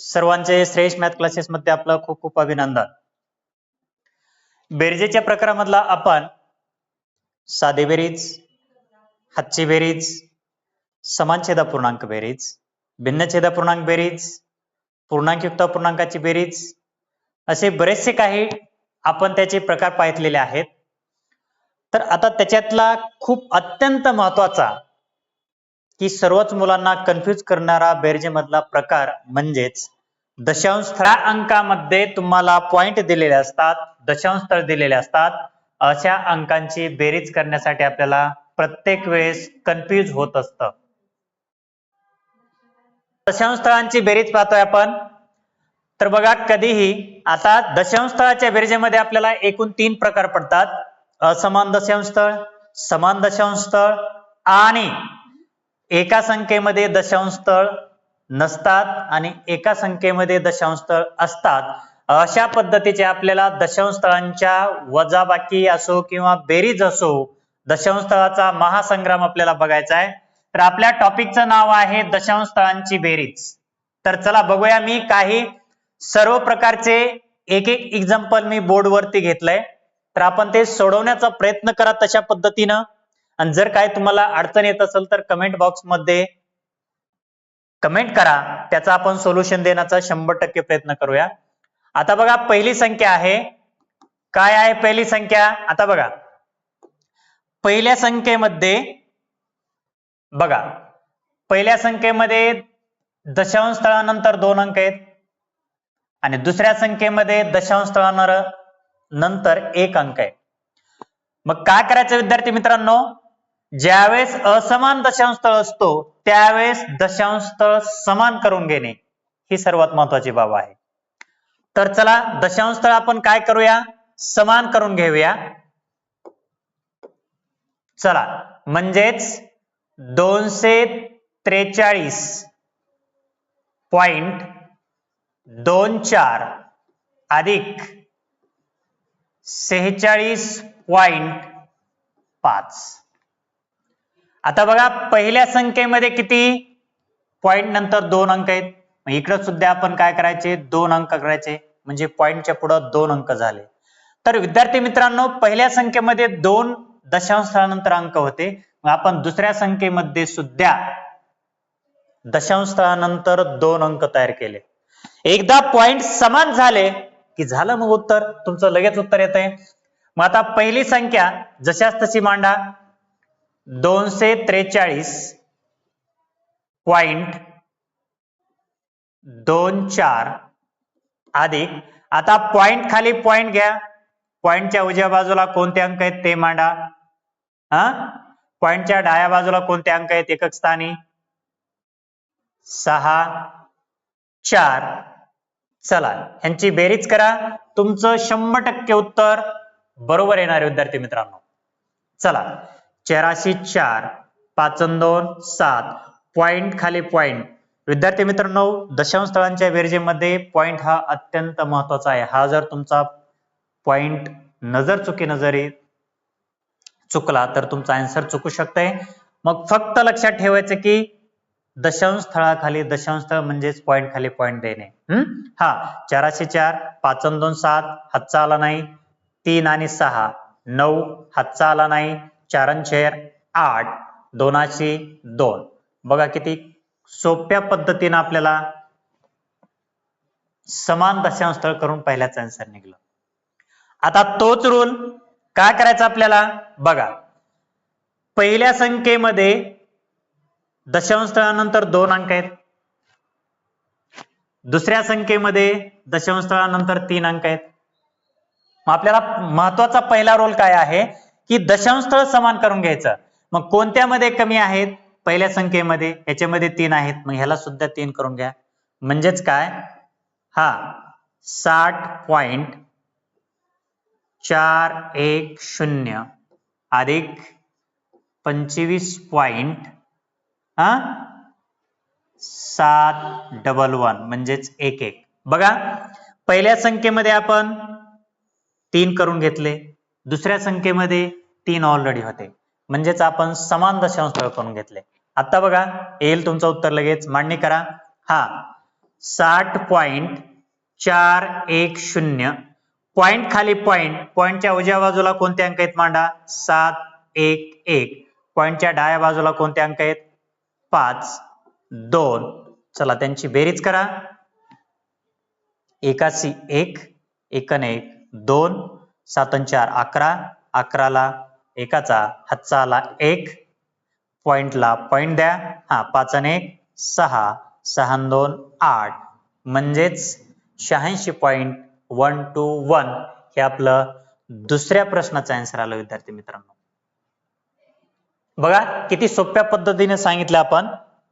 सर्वांचे श्रेष्ठ math classes मध्ये आपलं खूप खूप अभिनंदन. बेरजेच्या प्रकारामधला आपण साधे बेरीज हातची बेरीज समानछेद पूर्णांक बेरीज भिन्नछेद पूर्णांक बेरीज पूर्णांकयुक्त पूर्णांकाची बेरीज असे बरेचसे काही आपण त्याचे प्रकार पाहितलेले आहेत. तर आता त्याच्यातला खूप अत्यंत महत्त्वाचा की सर्वच मुलांना कन्फ्युज करणारा बेरजेमधला प्रकार म्हणजेच दशांश स्थळ अंकामध्ये तुम्हाला पॉइंट दिलेले असतात दशांश स्थळ दिलेले असतात. अशा अंकांची बेरीज करण्यासाठी आपल्याला प्रत्येक वेळेस कन्फ्यूज होत असतं. दशांश स्थळांची बेरीज पाहतोय आपण. तर बघा कधीही आता दशांश स्थळाच्या बेरजेमध्ये आपल्याला एकूण तीन प्रकार पडतात. असमान दशांश स्थळ समान दशांश स्थळ आणि एका संख्येमध्ये दशांश स्थळ नसतात आणि एका संख्येमध्ये दशांश स्थळ असतात. अशा पद्धतीचे आपल्याला दशांश स्थळांच्या वजाबाकी असो किंवा बेरीज असो दशांश स्थळाचा महासंग्राम आपल्याला बघायचा आहे. तर आपल्या टॉपिकचं नाव आहे दशांश स्थळांची बेरीज. तर चला बघूया मी काही सर्व प्रकारचे एक एक एक्झाम्पल मी बोर्डवरती घेतलंय. तर आपण ते सोडवण्याचा प्रयत्न करा तशा पद्धतीनं. आणि जर काय तुम्हाला अडचण येत असेल तर कमेंट बॉक्समध्ये कमेंट करा. त्याचा आपण सोल्युशन देण्याचा शंभर टक्के प्रयत्न करूया. आता बघा पहिली संख्या आहे. काय आहे पहिली संख्या? आता बघा. पहिल्या संख्येमध्ये बघा. पहिल्या संख्येमध्ये दशांश स्थळानंतर दोन अंक आहेत. आणि दुसऱ्या संख्येमध्ये दशांश स्थळानंतर नंतर एक अंक आहे. मग काय करायचं विद्यार्थी मित्रांनो? ज्यावेळेस असमान दशांश स्थळ असतो त्यावेळेस दशांश स्थळ समान करून घेणे ही सर्वात महत्वाची बाब आहे. तर चला दशांश स्थळ आपण काय करूया? समान करून घेऊया. चला म्हणजेच दोनशे त्रेचाळीस पॉइंट दोन चार अधिक सेहेचाळीस पॉइंट पाच. आता बघा पहिल्या संख्येमध्ये किती? पॉइंट नंतर दोन अंक आहेत. मग इकडे सुद्धा आपण काय करायचे? दोन अंक करायचे. म्हणजे पॉइंटच्या पुढे दोन अंक झाले. तर विद्यार्थी मित्रांनो पहिल्या संख्येमध्ये दोन दशांश अंक होते. मग आपण दुसऱ्या संख्येमध्ये सुद्धा दशांश दोन अंक तयार केले. एकदा पॉइंट समान झाले की झालं मग उत्तर? तुमचं लगेच उत्तर येत आहे मग आता पहिली संख्या जशाच तशी मांडा. दोनशे त्रेचाळीस पॉइंट दोन चार. अधिक आता पॉइंट खाली पॉइंट घ्या. पॉइंटच्या उजव्या बाजूला कोणते अंक आहेत ते मांडा. हा? पॉइंटच्या डाव्या बाजूला कोणते अंक आहेत एकक स्थानी? सहा चार. चला यांची बेरीज करा. तुमचं शंभर टक्के उत्तर बरोबर येणार विद्यार्थी मित्रांनो. चला चौराशी चार पाच दोन सात. पॉइंट खाली पॉइंट विद्यार्थी मित्रांनो दशांश स्थळांच्या बेरजेमध्ये पॉइंट हा अत्यंत महत्त्वाचा आहे. हा जर तुमचा पॉइंट नजर चुकीनं जरी चुकला तर तुमचा आन्सर चुकू शकतंय. मग फक्त लक्षात ठेवायचं की दशांश स्थळाखाली दशांश स्थळ म्हणजेच पॉइंट खाली पॉइंट देणे. हा? चाराशे चार पाच दोन सात हातचा आला नाही. तीन आणि सहा नऊ हातचा आला नाही. चारन आठ दोनाशे दोन. बघा किती सोप्या पद्धतीनं आपल्याला समान दशांश स्थळ करून पहिल्याच आन्सर निघलं. आता तोच रूल काय करायचा आपल्याला? बघा. पहिल्या संख्येमध्ये दशांश स्थळानंतर दोन अंक आहेत. दुसऱ्या संख्येमध्ये दशांश स्थळानंतर तीन अंक आहेत. मग आपल्याला महत्त्वाचा पहिला रोल काय आहे? की दशांशस्थळ समान करून घ्यायचं. मग कोणत्यामध्ये कमी आहेत? पहिल्या संख्येमध्ये. याच्यामध्ये तीन आहेत. मग ह्याला सुद्धा तीन करून घ्या. म्हणजेच काय? हा साठ पॉइंट चार एक शून्य अधिक पंचवीस पॉइंट हा? सात डबल वन म्हणजेच एक एक. बघा पहिल्या संख्येमध्ये आपण तीन करून घेतले. दुसऱ्या संख्येमध्ये तीन ऑलरेडी होते. म्हणजेच आपण समान दशांश स्थळ करून घेतले. आता बघा येईल तुमचं उत्तर लगेच. मांडणी करा. हा. साठ पॉइंट चार एक शून्य. पॉइंट खाली पॉइंट पॉइंटच्या उजव्या बाजूला कोणते अंक आहेत मांडा? सात एक एक. पॉइंटच्या डाव्या बाजूला कोणते अंक आहेत? पाच दोन. चला त्यांची बेरीज करा. एकाशी एक एकन एक दोन. सातन चार. अकरा. अकराला एकाचा हातचाला एक. पॉइंटला पॉइंट द्या. हा पाच आणि एक. सहा. सहा दोन आठ. म्हणजेच शहाऐंशी पॉइंट वन टू वन हे आपलं दुसऱ्या प्रश्नाचं आन्सर आलं विद्यार्थी मित्रांनो. बघा किती सोप्या पद्धतीने सांगितलं आपण.